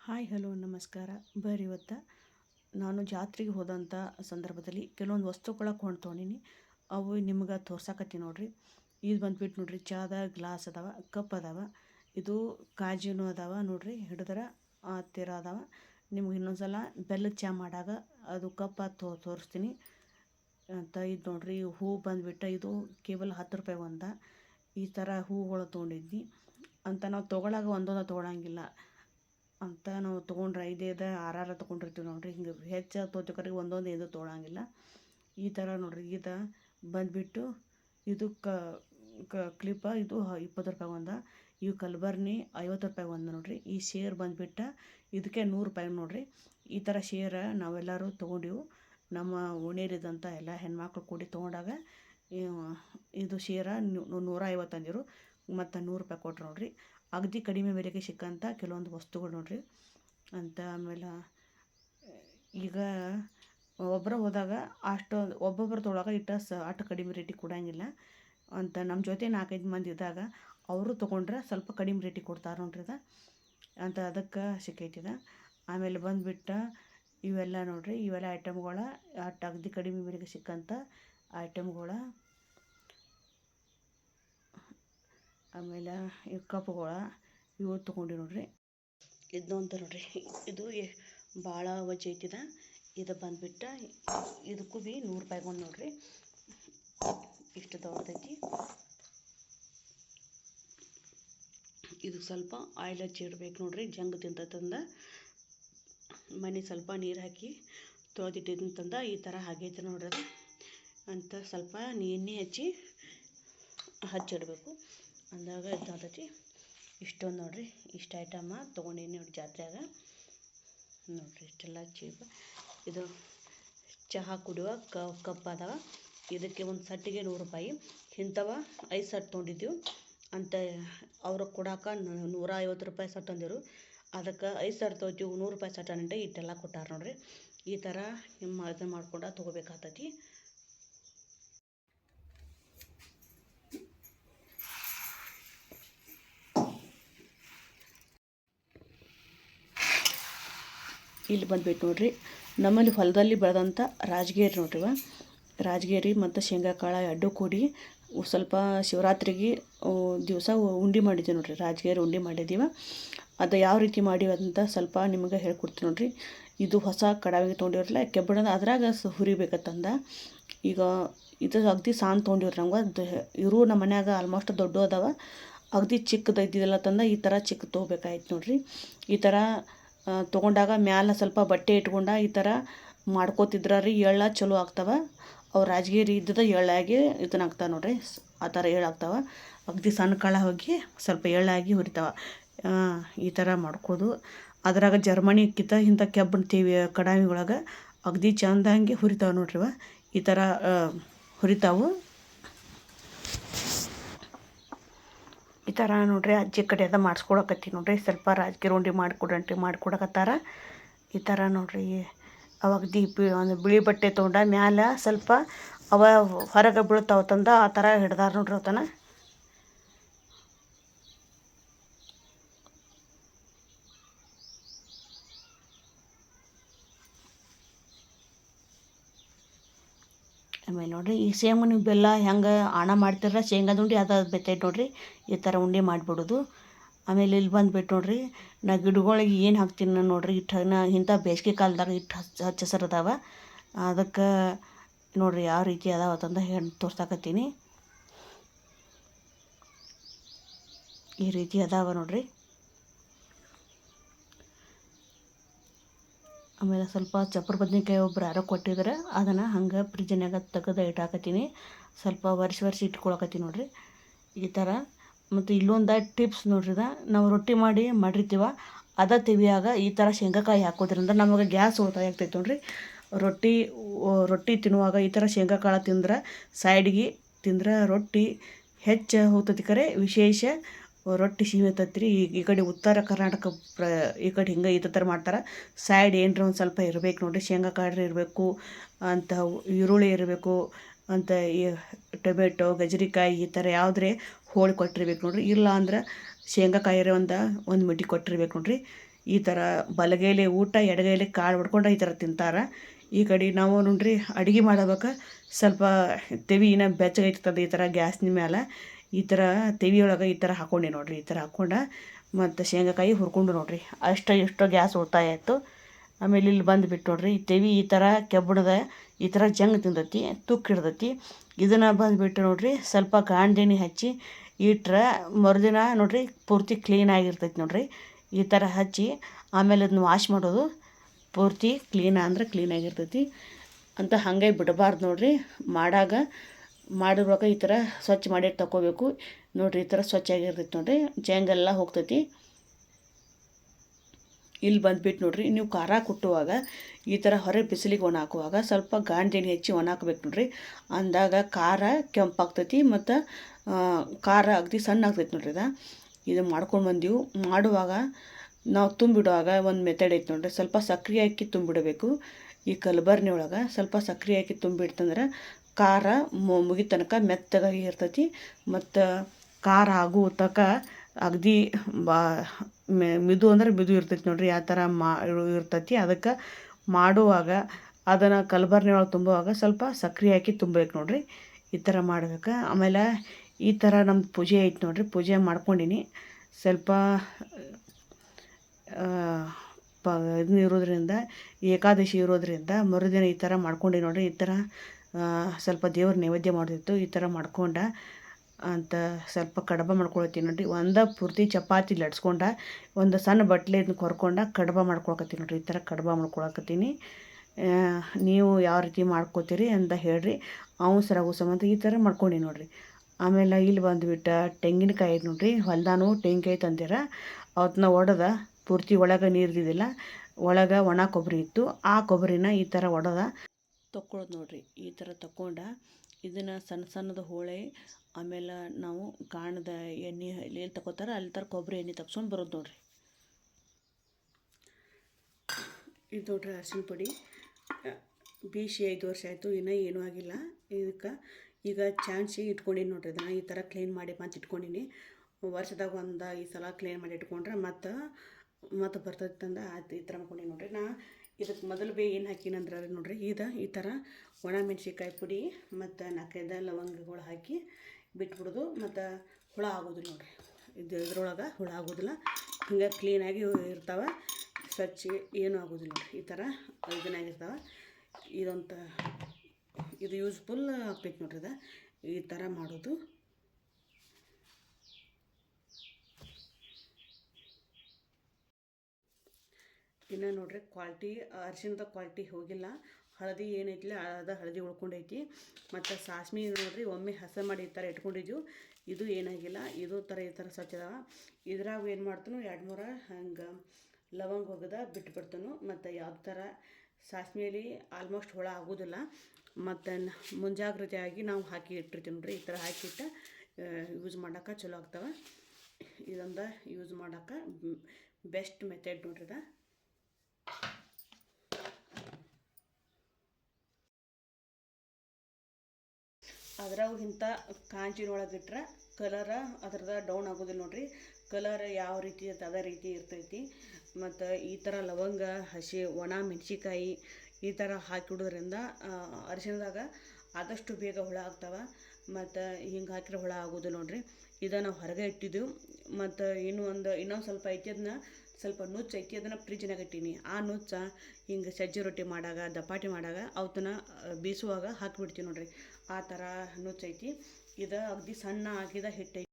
Hi, hello, ನಮಸ್ಕಾರ. ಬರ್ರಿ ಇವತ್ತು. ನಾನು ಜಾತ್ರೆಗೆ ಹೋದಂಥ ಸಂದರ್ಭದಲ್ಲಿ ಕೆಲವೊಂದು ವಸ್ತುಗಳ ಕೊಂಡು ತೊಗೊಂಡೀನಿ. ಅವು ನಿಮ್ಗೆ ತೋರ್ಸಾಕತ್ತೀನಿ ನೋಡ್ರಿ. ಇದು ಬಂದ್ಬಿಟ್ಟು ನೋಡ್ರಿ, ಚಾದ, ಗ್ಲಾಸ್ ಅದಾವ, ಕಪ್ ಅದಾವ, ಇದು ಕಾಜಿನೂ ಅದಾವ ನೋಡ್ರಿ, ಹಿಡಿದ್ರೆ ಹತ್ತಿರ ಅದಾವ. ನಿಮ್ಗೆ ಇನ್ನೊಂದು ಸಲ ಬೆಲ್ಲದ ಚಹಾ ಮಾಡಾಗ ಅದು ಕಪ್ ತೋ, ತೋರಿಸ್ತೀನಿ. ಅಂತ ಇದು ನೋಡ್ರಿ, ಹೂ ಬಂದ್ಬಿಟ್ಟು ಇದು ಕೇವಲ ಹತ್ತು ರೂಪಾಯಿ ಒಂದ. ಈ ಥರ ಹೂಗಳು ತೊಗೊಂಡಿದ್ವಿ ಅಂತ ನಾವು ತೊಗೊಳಾಗ ಒಂದೊಂದು ತೊಗೊಳಂಗಿಲ್ಲ. ಅಂತ ನಾವು ತೊಗೊಂಡ್ರೆ ಐದೈದು ಆರು ತೊಗೊಂಡಿರ್ತೀವಿ ನೋಡಿರಿ. ಹಿಂಗೆ ಹೆಚ್ಚು ತೊಗೊತೀವಿ ಒಂದೊಂದು ಇದು ತೊಗೊಳಂಗಿಲ್ಲ ಈ ಥರ ನೋಡ್ರಿ ಇದು ಬಂದುಬಿಟ್ಟು ಇದು ಕ ಕ್ಲಿಪ್ಪ ಇದು ಇಪ್ಪತ್ತು ರೂಪಾಯಿ ಒಂದು. ಇವು ಕಲ್ಬರ್ನಿ ಐವತ್ತು ರೂಪಾಯಿ ಒಂದು ನೋಡಿರಿ. ಈ ಶೇರ್ ಬಂದುಬಿಟ್ಟು ಇದಕ್ಕೆ ನೂರು ರೂಪಾಯಿ ನೋಡಿರಿ. ಈ ಥರ ಶೇರ ನಾವೆಲ್ಲರೂ ತೊಗೊಂಡಿವು. ನಮ್ಮ ಓಣೇರಿದಂಥ ಎಲ್ಲ ಹೆಣ್ಮಕ್ಳು ಕೂಡಿ ತೊಗೊಂಡಾಗ ಇದು ಶೇರ ನೂರ ಐವತ್ತು ಅಂದಿರು. ಮತ್ತು ನೂರು ರೂಪಾಯಿ ಕೊಟ್ರು ನೋಡ್ರಿ. ಅಗದಿ ಕಡಿಮೆ ಬೆಲೆಗೆ ಸಿಕ್ಕಂಥ ಕೆಲವೊಂದು ವಸ್ತುಗಳು ನೋಡ್ರಿ. ಅಂತ ಆಮೇಲೆ, ಈಗ ಒಬ್ಬರು ಹೋದಾಗ ಅಷ್ಟು ಒಬ್ಬೊಬ್ಬರ ತೊಳಗೆ ಇಟ್ಟ ಸ, ಅಷ್ಟು ಕಡಿಮೆ ರೇಟಿಗೆ ಕೊಡೋಂಗಿಲ್ಲ. ಅಂತ ನಮ್ಮ ಜೊತೆ ನಾಲ್ಕೈದು ಮಂದಿ ಇದ್ದಾಗ ಅವರು ತೊಗೊಂಡ್ರೆ ಸ್ವಲ್ಪ ಕಡಿಮೆ ರೇಟಿಗೆ ಕೊಡ್ತಾರೆ ನೋಡ್ರಿ ಅದ. ಅಂತ ಅದಕ್ಕೆ ಸಿಕ್ಕೈತಿದ ಆಮೇಲೆ ಬಂದುಬಿಟ್ಟು ಇವೆಲ್ಲ ನೋಡಿರಿ, ಇವೆಲ್ಲ ಐಟಮ್ಗಳ ಅಷ್ಟು ಅಗದಿ ಕಡಿಮೆ ಬೆಲೆಗೆ ಸಿಕ್ಕಂಥ ಐಟಮ್ಗಳ ಆಮೇಲೆ ಈ ಕಪ್ಗಳ ಇವು ತೊಗೊಂಡಿ ನೋಡ್ರಿ. ಇದು ಅಂತ ನೋಡ್ರಿ. ಇದು ಭಾಳ ವಜ್ಜೆ ಐತಿದ. ಇದು ಬಂದ್ಬಿಟ್ಟು ಇದಕ್ಕೂ ಭೀ ನೂರು ರೂಪಾಯಿ ಒಂದು ನೋಡ್ರಿ. ಇಷ್ಟು ದೊಡ್ಡದೈತಿ. ಇದು ಸ್ವಲ್ಪ ಆಯಿಲ್ ಹಚ್ಚಿ ಇಡ್ಬೇಕು ನೋಡ್ರಿ. ಜಂಗ್ ತಿಂತಂದ ಮನೆ ಸ್ವಲ್ಪ ನೀರು ಹಾಕಿ ತೊಳೆದಿಟ್ಟಿದ್ದಂತಂದ ಈ ಥರ ಆಗೈತೆ ನೋಡ್ರಿ ಅಂತ ಸ್ವಲ್ಪ ಎಣ್ಣೆ ಹಚ್ಚಿ ಹಚ್ಚಿಡಬೇಕು. ಅಂದಾಗ ಇದಾಗ್ತೈತಿ ಇಷ್ಟೊಂದು ನೋಡಿರಿ, ಇಷ್ಟು ಐಟಮ ತೊಗೊಂಡೀನಿ ನೋಡಿ ಜಾತ್ರೆಯಾಗ. ನೋಡಿರಿ ಇಷ್ಟೆಲ್ಲ ಚೀಪ್. ಇದು ಚಹಾ ಕುಡಿಯುವ ಕಪ್ ಅದಾವ. ಇದಕ್ಕೆ ಒಂದು ಸಟ್ಟಿಗೆ ನೂರು ರೂಪಾಯಿ. ಇಂಥವ ಐದು ಸಟ್ ತೊಗೊಂಡಿದ್ದೀವಿ. ಅಂತ ಅವ್ರಿಗೆ ಕೊಡಾಕ ನೂರ ಐವತ್ತು ರೂಪಾಯಿ ಸಟ್ ಅಂದಿರು. ಅದಕ್ಕೆ ಐದು ಸಟ್ ತೊಗೊತೀವಿ, ನೂರು ರೂಪಾಯಿ ಸಟ್ ಅಂದ್ರೆ ಇಷ್ಟೆಲ್ಲ ಕೊಟ್ಟಾರ ನೋಡ್ರಿ. ಈ ಥರ ನಿಮ್ಮ ಇದನ್ನು ಮಾಡ್ಕೊಂಡು ತೊಗೋಬೇಕಾಗ್ತೈತಿ ಇಲ್ಲಿ ಬಂದ್ಬಿಟ್ಟು ನೋಡ್ರಿ. ನಮ್ಮಲ್ಲಿ ಹೊಲದಲ್ಲಿ ಬೆಳೆದಂಥ ರಾಜಗಿರಿ ನೋಡ್ರಿವ. ರಾಜಗೇರಿ ಮತ್ತು ಶೇಂಗಾ ಕಾಳು ಎರಡು ಕೂಡಿ ಸ್ವಲ್ಪ ಶಿವರಾತ್ರಿಗೆ ದಿವಸ ಉಂಡೆ ಮಾಡಿದ್ದೀವಿ ನೋಡ್ರಿ. ರಾಜಗೇರಿ ಉಂಡೆ ಮಾಡಿದ್ದೀವ. ಅದು ಯಾವ ರೀತಿ ಮಾಡೀವಿ ಅಂತ ಸ್ವಲ್ಪ ನಿಮಗೆ ಹೇಳ್ಕೊಡ್ತೀನಿ ನೋಡ್ರಿ. ಇದು ಹೊಸ ಕಡಾವಿಗೆ ತೊಗೊಂಡಿರಲ್ಲ ಕೆಬ್ಬಣದ ಅದ್ರಾಗ ಹುರಿಬೇಕತ್ತಂದ. ಈಗ ಇದು ಅಗದಿ ಸಾನ್ ತೊಗೊಂಡಿವ್ರಿ ನಮ್ಗೆ ಇರು ನಮ್ಮ ಮನ್ಯಾಗ ಆಲ್ಮೋಸ್ಟ್ ದೊಡ್ಡ ಅದಾವ ಅಗದಿ ಚಿಕ್ಕದ ಇದ್ದಿದ್ದಲ್ಲ ತಂದ ಈ ಥರ ಚಿಕ್ಕ ತೊಗೋಬೇಕಾಯ್ತು ನೋಡ್ರಿ. ಈ ಥರ ತೊಗೊಂಡಾಗ ಮ್ಯಾಲೆ ಸ್ವಲ್ಪ ಬಟ್ಟೆ ಇಟ್ಕೊಂಡ ಈ ಥರ ಮಾಡ್ಕೋತಿದ್ರ ರೀ ಎಳ್ಳ ಚಲೋ ಆಗ್ತವೆ. ಅವು ರಾಜಗಿರಿ ಇದ್ದದ ಎಳ್ಳಾಗಿ ಇದನ್ನ ಆಗ್ತಾವೆ ನೋಡ್ರಿ. ಆ ಥರ ಎಳ್ಳಾಗ್ತಾವೆ ಅಗದಿ ಸಣ್ಣ ಕಾಳ ಹೋಗಿ ಸ್ವಲ್ಪ ಎಳ್ಳಾಗಿ ಹುರಿತಾವೆ. ಈ ಥರ ಮಾಡ್ಕೋದು. ಅದ್ರಾಗ ಜರ್ಮನಿಕ್ಕಿಂತ ಇಂಥ ಕೆಬ್ಬಣ ತೀವಿ ಕಡಾಯಿ ಒಳಗೆ ಅಗದಿ ಚಂದಂಗೆ ಹುರಿತಾವೆ ನೋಡ್ರಿವ. ಈ ಥರ ಹುರಿತಾವು. ಈ ಥರ ನೋಡ್ರಿ ಅಜ್ಜಿ ಕಡೆ ಅದ ಮಾಡಿಸ್ಕೊಳಕತ್ತಿ ನೋಡ್ರಿ. ಸ್ವಲ್ಪ ರಾಜಕೀಯ ರೋಂಡಿ ಮಾಡಿಕೊಡಂಟ್ರಿ ಮಾಡಿಕೊಡಕತ್ತಾರ. ಈ ಥರ ನೋಡ್ರಿ. ಅವಾಗ ದೀಪ ಒಂದು ಬಿಳಿ ಬಟ್ಟೆ ತೊಗೊಂಡ ಮ್ಯಾಲ ಸ್ವಲ್ಪ ಅವ ಹೊರಗೆ ಬೀಳ್ತಾವ ತಂದ, ಆ ಥರ ಹಿಡ್ದಾರ ನೋಡ್ರಿ ಅವತನ. ಆಮೇಲೆ ನೋಡಿರಿ, ಈ ಸೇಮ್ ನೀವು ಬೆಲ್ಲ ಹೆಂಗೆ ಆಣ ಮಾಡ್ತಿರ ಶೇಂಗಾದ ಉಂಡೆ ಅದು ಬೆತ್ತೈತೆ ನೋಡಿರಿ, ಈ ಥರ ಉಂಡೆ ಮಾಡಿಬಿಡೋದು. ಆಮೇಲೆ ಇಲ್ಲಿ ಬಂದುಬಿಟ್ಟು ನೋಡಿರಿ, ನಾ ಗಿಡಗಳಿಗೆ ಏನು ಹಾಕ್ತೀನಿ ನೋಡಿರಿ ಇಟ್ಟು ನಾ ಇಂಥ ಬೇಸಿಗೆ ಕಾಲದಾಗ ಇಟ್ಟು ಹಚ್ಚ ಹಚ್ಚ ಹೆಸರು ಅದಾವೆ. ಅದಕ್ಕೆ ನೋಡಿರಿ ಯಾವ ರೀತಿ ಅದಾವ ಅಂತಂದು ಹೇಳಿ ತೋರ್ಸಾಕತ್ತೀನಿ. ಈ ರೀತಿ ಅದಾವ ನೋಡಿರಿ. ಆಮೇಲೆ ಸ್ವಲ್ಪ ಚಪ್ಪರ ಬದ್ನೆಕಾಯಿ ಒಬ್ಬರು ಯಾರೋ ಕೊಟ್ಟಿದ್ರೆ, ಅದನ್ನು ಹಂಗೆ ಫ್ರಿಜ್ಜಿನಾಗ ತೆಗೆದು ಇಟ್ಟಾಕತ್ತೀನಿ ಸ್ವಲ್ಪ ವರ್ಷ ವರ್ಷ ಇಟ್ಕೊಳಕತ್ತೀನಿ ನೋಡಿರಿ. ಈ ಥರ ಮತ್ತು ಇಲ್ಲೊಂದು ಟಿಪ್ಸ್ ನೋಡ್ರಿ ನಾವು ರೊಟ್ಟಿ ಮಾಡಿ ಮಾಡಿರ್ತೀವ, ಅದ ತೆವಿಯಾಗ ಈ ಥರ ಶೇಂಗಾಕಾಯಿ ಹಾಕೋದ್ರಿಂದ ನಮಗೆ ಗ್ಯಾಸ್ ಉಳಿತಾಯ ಆಗ್ತೈತೆ ನೋಡ್ರಿ. ರೊಟ್ಟಿ ರೊಟ್ಟಿ ತಿನ್ನುವಾಗ ಈ ಥರ ಶೇಂಗಾಕಾಳು ತಿಂದ್ರೆ ಸೈಡ್ಗೆ ತಿಂದ್ರೆ ರೊಟ್ಟಿ ಹೆಚ್ಚು ಹೋಗ್ತೈತಿ ಕರೆ. ವಿಶೇಷ ರೊಟ್ಟಿ ಸಿಹಿ ರೀ ಈ ಕಡೆ ಉತ್ತರ ಕರ್ನಾಟಕ ಪ್ರ, ಈ ಕಡೆ ಹಿಂಗೆ ಈ ಥರ ಮಾಡ್ತಾರೆ. ಸೈಡ್ ಏನರ ಒಂದು ಸ್ವಲ್ಪ ಇರ್ಬೇಕು ನೋಡಿರಿ. ಶೇಂಗಾ ಕಾಡ್ರಿ ಇರಬೇಕು, ಅಂತ ಈರುಳ್ಳಿ ಇರಬೇಕು, ಅಂತ ಈ ಟೊಮೆಟೊ ಗಜರಿಕಾಯಿ ಈ ಥರ ಯಾವುದ್ರೆ ಹೋಳಿ ಕೊಟ್ಟಿರ್ಬೇಕು ನೋಡಿರಿ. ಇಲ್ಲ ಅಂದ್ರೆ ಶೇಂಗಾಕಾಯಿರ ಒಂದು ಒಂದು ಮಿಟಿ ಕೊಟ್ಟಿರ್ಬೇಕು ನೋಡಿರಿ. ಈ ಥರ ಬಲಗೈಲಿ ಊಟ, ಎಡಗೈಲಿ ಕಾಳು ಹೊಡ್ಕೊಂಡು ಈ ಥರ ತಿಂತಾರೆ. ಈ ಕಡೆ ನಾವು ನೋಡ್ರಿ ಅಡುಗೆ ಮಾಡಬೇಕು. ಸ್ವಲ್ಪ ತೆವಿ ಇನ್ನ ಬೆಚ್ಚಗೈತದ ಈ ಥರ ಗ್ಯಾಸ್ನ ಮ್ಯಾಲೆ. ಈ ಥರ ತೆವಿಯೊಳಗೆ ಈ ಥರ ಹಾಕ್ಕೊಂಡೆ ನೋಡಿರಿ, ಈ ಥರ ಹಾಕ್ಕೊಂಡು ಮತ್ತು ಶೇಂಗಾಕಾಯಿ ಹುರ್ಕೊಂಡು ನೋಡಿರಿ. ಅಷ್ಟು ಇಷ್ಟು ಗ್ಯಾಸ್ ಉಳಿತಾಯ ಆಯಿತು. ಆಮೇಲೆ ಇಲ್ಲಿ ಬಂದುಬಿಟ್ಟು ನೋಡ್ರಿ, ಈ ತೆವಿ ಈ ಥರ ಕೆಬ್ಬಣದ ಈ ಥರ ಜಂಗ್ ತಿಂದತಿ, ತುಕ್ಕು ಹಿಡ್ದತಿ ಇದನ್ನು ಬಂದುಬಿಟ್ಟು ನೋಡಿರಿ, ಸ್ವಲ್ಪ ಗಾಂಡೆಣ್ಣೆ ಹಚ್ಚಿ ಇಟ್ರೆ ಮರುದಿನ ನೋಡಿರಿ ಪೂರ್ತಿ ಕ್ಲೀನ್ ಆಗಿರ್ತೈತಿ ನೋಡ್ರಿ. ಈ ಥರ ಹಚ್ಚಿ ಆಮೇಲೆ ಅದನ್ನ ವಾಶ್ ಮಾಡೋದು ಪೂರ್ತಿ ಕ್ಲೀನ್ ಅಂದ್ರೆ ಕ್ಲೀನ್ ಆಗಿರ್ತೈತಿ. ಅಂತ ಹಾಗೆ ಬಿಡಬಾರ್ದು ನೋಡಿರಿ. ಮಾಡಾಗ ಮಾಡಿರುವಾಗ ಈ ಥರ ಸ್ವಚ್ಛ ಮಾಡಿ ತಗೋಬೇಕು ನೋಡಿರಿ ಈ ಥರ ಸ್ವಚ್ಛ ನೋಡಿರಿ. ಜಂಗೆಲ್ಲ ಹೋಗ್ತೈತಿ. ಇಲ್ಲಿ ಬಂದುಬಿಟ್ಟು ನೋಡ್ರಿ, ನೀವು ಖಾರ ಕುಟ್ಟುವಾಗ ಈ ಥರ ಹೊರಗೆ ಬಿಸಿಲಿಗೆ ಒಣ ಹಾಕುವಾಗ ಸ್ವಲ್ಪ ಗಾಂಡಿನ ಹೆಚ್ಚಿ ಒಣ ಹಾಕ್ಬೇಕು ನೋಡ್ರಿ. ಅಂದಾಗ ಖಾರ ಕೆಂಪಾಗ್ತೈತಿ ಮತ್ತು ಖಾರ ಅಗದಿ ಸಣ್ಣ ಆಗ್ತೈತಿ ನೋಡ್ರಿ ಇದು. ಇದು ಮಾಡ್ಕೊಂಡು ಬಂದೀವಿ. ಮಾಡುವಾಗ ನಾವು ತುಂಬಿಡುವಾಗ ಒಂದು ಮೆಥಡ್ ಐತೆ ನೋಡ್ರಿ. ಸ್ವಲ್ಪ ಸಕ್ರೆ ಹಾಕಿ ತುಂಬಿಡಬೇಕು. ಈ ಕಲಬರ್ನಿ ಒಳಗೆ ಸ್ವಲ್ಪ ಸಕ್ರೆ ಹಾಕಿ ತುಂಬಿಡ್ತಂದ್ರೆ ಖಾರ ಮುಗಿ ತನಕ ಮೆತ್ತಗಾಗಿ ಇರ್ತೈತಿ. ಮತ್ತು ಖಾರ ಆಗೋ ತನಕ ಅಗದಿ ಬಾ ಮಿದು ಅಂದ್ರೆ ಮಿದು ಇರ್ತೈತಿ ನೋಡಿರಿ, ಯಾವ ಥರ ಮಾ, ಇರ್ತೈತಿ. ಅದಕ್ಕೆ ಮಾಡುವಾಗ ಅದನ್ನು ಕಲಬರ್ನಿ ಒಳಗೆ ತುಂಬುವಾಗ ಸ್ವಲ್ಪ ಸಕ್ಕರೆ ಹಾಕಿ ತುಂಬಬೇಕು ನೋಡಿರಿ. ಈ ಥರ ಮಾಡ್ಬೇಕು. ಆಮೇಲೆ ಈ ಥರ ನಮ್ದು ಪೂಜೆ ಐತೆ ನೋಡಿರಿ. ಪೂಜೆ ಮಾಡ್ಕೊಂಡೀನಿ. ಸ್ವಲ್ಪ ಪ, ಇದನ್ನ ಇರೋದ್ರಿಂದ ಏಕಾದಶಿ ಇರೋದ್ರಿಂದ ಮರುದಿನ ಈ ಥರ ಮಾಡ್ಕೊಂಡೆ ನೋಡಿರಿ. ಈ ಥರ ಸ್ವಲ್ಪ ದೇವ್ರ ನೈವೇದ್ಯ ಮಾಡ್ತಿತ್ತು, ಈ ಥರ ಮಾಡ್ಕೊಂಡ, ಅಂತ ಸ್ವಲ್ಪ ಕಡಬ ಮಾಡ್ಕೊಳತ್ತೀನಿ ನೋಡ್ರಿ. ಒಂದು ಪೂರ್ತಿ ಚಪಾತಿ ಲಟ್ಸ್ಕೊಂಡ, ಒಂದು ಸಣ್ಣ ಬಟ್ಲೆ ಇದನ್ನ ಕೊರ್ಕೊಂಡ ಕಡಬ ಮಾಡ್ಕೊಳಕತ್ತೀನಿ ನೋಡ್ರಿ. ಈ ಥರ ಕಡಬ ಮಾಡ್ಕೊಳಕತ್ತೀನಿ. ನೀವು ಯಾವ ರೀತಿ ಮಾಡ್ಕೋತೀರಿ ಅಂತ ಹೇಳ್ರಿ. ಅವು ಸರ ಸಂಬಂಧ ಈ ಥರ ಮಾಡ್ಕೊಂಡಿ ನೋಡ್ರಿ. ಆಮೇಲೆ ಇಲ್ಲಿ ಬಂದುಬಿಟ್ಟ ತೆಂಗಿನಕಾಯಿ ನೋಡ್ರಿ. ಹೊಲ್ದಾನು ತೆಂಗಿನಕಾಯಿ ತಂದಿರ. ಅವತ್ತನ್ನ ಒಡೆದ, ಪೂರ್ತಿ ಒಳಗೆ ನೀರ್ದಿದ್ದಿಲ್ಲ. ಒಳಗೆ ಒಣ ಕೊಬ್ಬರಿ ಇತ್ತು. ಆ ಕೊಬ್ಬರಿನ ಈ ಥರ ಒಡೆದ ತೊಕ್ಕೊಳ್ಳೋದು ನೋಡಿರಿ, ಈ ಥರ ತಕ್ಕೊಂಡ ಇದನ್ನು ಸಣ್ಣ ಸಣ್ಣದ ಹೋಳೆ, ಆಮೇಲೆ ನಾವು ಕಾಣದ ಎಣ್ಣೆ ಎಲ್ಲಿ ತಗೋತಾರೆ ಅಲ್ಲಿ ಥರ ಕೊಬ್ಬರಿ ಎಣ್ಣೆ ತಪ್ಸ್ಕೊಂಡು ಬರೋದು ನೋಡಿರಿ. ಇದು ನೋಡ್ರಿ ಅರಿಶಿನ ಪುಡಿ. ಬೀಸಿ ಐದು ವರ್ಷ ಆಯಿತು, ಇನ್ನೂ ಏನೂ ಆಗಿಲ್ಲ. ಇದಕ್ಕೆ ಈಗ ಚಾನ್ಸಿ ಇಟ್ಕೊಂಡೀನಿ ನೋಡ್ರಿ, ಇದನ್ನು ಈ ಥರ ಕ್ಲೀನ್ ಮಾಡಿ ಮತ್ತೆ ಇಟ್ಕೊಂಡೀನಿ. ವರ್ಷದಾಗ ಒಂದು ಈ ಸಲ ಕ್ಲೀನ್ ಮಾಡಿ ಇಟ್ಕೊಂಡ್ರೆ ಮತ್ತು ಮತ್ತು ಬರ್ತೈತೆ ಆಯ್ತು ಈ ಥರ ಮಾಡ್ಕೊಂಡೀನಿ ನೋಡ್ರಿ. ನಾ ಇದಕ್ಕೆ ಮೊದಲು ಬೇ ಏನು ಹಾಕಿನಂದ್ರೆ ನೋಡ್ರಿ, ಇದು, ಈ ಥರ ಒಣ ಮೆಣ್ಸಿನ್ಕಾಯಿ ಪುಡಿ ಮತ್ತು ನಾಲ್ಕೈದು ಲವಂಗಗಳು ಹಾಕಿ ಬಿಟ್ಬಿಡೋದು, ಮತ್ತು ಹುಳ ಆಗೋದು ನೋಡಿರಿ. ಇದು ಇದ್ರೊಳಗೆ ಹುಳ ಆಗೋದಿಲ್ಲ, ಹಿಂಗೆ ಕ್ಲೀನಾಗಿ ಇರ್ತಾವೆ, ಸ್ವಚ್ಛ ಏನು ಆಗೋದಿಲ್ಲ ನೋಡ್ರಿ. ಈ ಥರ ಇದನ್ನಾಗಿರ್ತಾವೆ. ಇದೊಂದು ಇದು ಯೂಸ್ಫುಲ್ ಆಗ್ತೈತಿ ನೋಡ್ರಿ ಇದು. ಈ ಥರ ಮಾಡೋದು. ಇನ್ನು ನೋಡ್ರಿ ಕ್ವಾಲ್ಟಿ ಅರಿಶಿಣದ ಕ್ವಾಲ್ಟಿ ಹೋಗಿಲ್ಲ. ಹಳದಿ ಏನೈತಿಲ್ಲ ಅದ ಹಳದಿ ಉಳ್ಕೊಂಡೈತಿ. ಮತ್ತು ಸಾಸ್ಮಿ ನೋಡ್ರಿ, ಒಮ್ಮೆ ಹಸ ಮಾಡಿ ಈ ಥರ ಇಟ್ಕೊಂಡಿದ್ದು ಇದು ಏನಾಗಿಲ್ಲ, ಇದು ಥರ ಈ ಥರ ಸ್ವಚ್ಛ ಇದ್ರಾಗ ಏನು ಮಾಡ್ತಾನು, ಎರಡು ಮೂರ ಹಂಗೆ ಲವಂಗ ಹೋಗದ ಬಿಟ್ಬಿಡ್ತಾನು ಮತ್ತು ಯಾವ ಥರ ಸಾಸ್ಮಿಯಲ್ಲಿ ಆಲ್ಮೋಸ್ಟ್ ಹುಳ ಆಗೋದಿಲ್ಲ. ಮತ್ತು ಮುಂಜಾಗ್ರತೆಯಾಗಿ ನಾವು ಹಾಕಿ ಇಟ್ಟಿರ್ತೀವಿ ನೋಡ್ರಿ, ಈ ಥರ ಹಾಕಿಟ್ಟು ಯೂಸ್ ಮಾಡೋಕೆ ಚಲೋ ಆಗ್ತವೆ. ಇದೊಂದು ಯೂಸ್ ಮಾಡೋಕೆ ಬೆಸ್ಟ್ ಮೆಥಡ್ ನೋಡ್ರಿ ಇದು ಅದ್ರಾಗ ಇಂಥ ಕಾಂಚಿನೊಳಗೆ ಇಟ್ರೆ ಕಲರ ಅದ್ರದ್ದು ಡೌನ್ ಆಗೋದಿಲ್ಲ ನೋಡ್ರಿ. ಕಲರ್ ಯಾವ ರೀತಿ ಇರ್ತದೆ ಅದೇ ರೀತಿ ಇರ್ತೈತಿ. ಮತ್ತು ಈ ಥರ ಲವಂಗ, ಹಸಿ, ಒಣ ಮೆಣಸಿಕಾಯಿ ಈ ಥರ ಹಾಕಿಡೋದ್ರಿಂದ ಅರಿಶಿಣದಾಗ ಆದಷ್ಟು ಬೇಗ ಹುಳ ಆಗ್ತವೆ. ಮತ್ತು ಹಿಂಗೆ ಹಾಕಿದ್ರೆ ಹುಳ ಆಗೋದು ನೋಡ್ರಿ. ಇದನ್ನು ನಾವು ಹೊರಗೆ ಇಟ್ಟಿದ್ದೆವು ಮತ್ತು ಇನ್ನೂ ಒಂದು, ಇನ್ನೊಂದು ಸ್ವಲ್ಪ ಐತಿ ಸ್ವಲ್ಪ ನುಚ್ಚು ಐತಿ ಅದನ್ನು ಫ್ರಿಜ್ನಾಗ ಇಟ್ಟೀನಿ. ಆ ನುಚ್ಚ ಹಿಂಗೆ ಸಜ್ಜೆ ರೊಟ್ಟಿ ಮಾಡಾಗ ದಪಾಟಿ ಮಾಡಾಗ ಅವತ್ತನ್ನ ಬೀಸುವಾಗ ಹಾಕಿಬಿಡ್ತೀವಿ ನೋಡ್ರಿ. ಆ ಥರ ನುಚ್ಚೈತಿ. ಇದು ಅಗದಿ ಸಣ್ಣ ಆಗಿದ ಹಿಟ್ಟು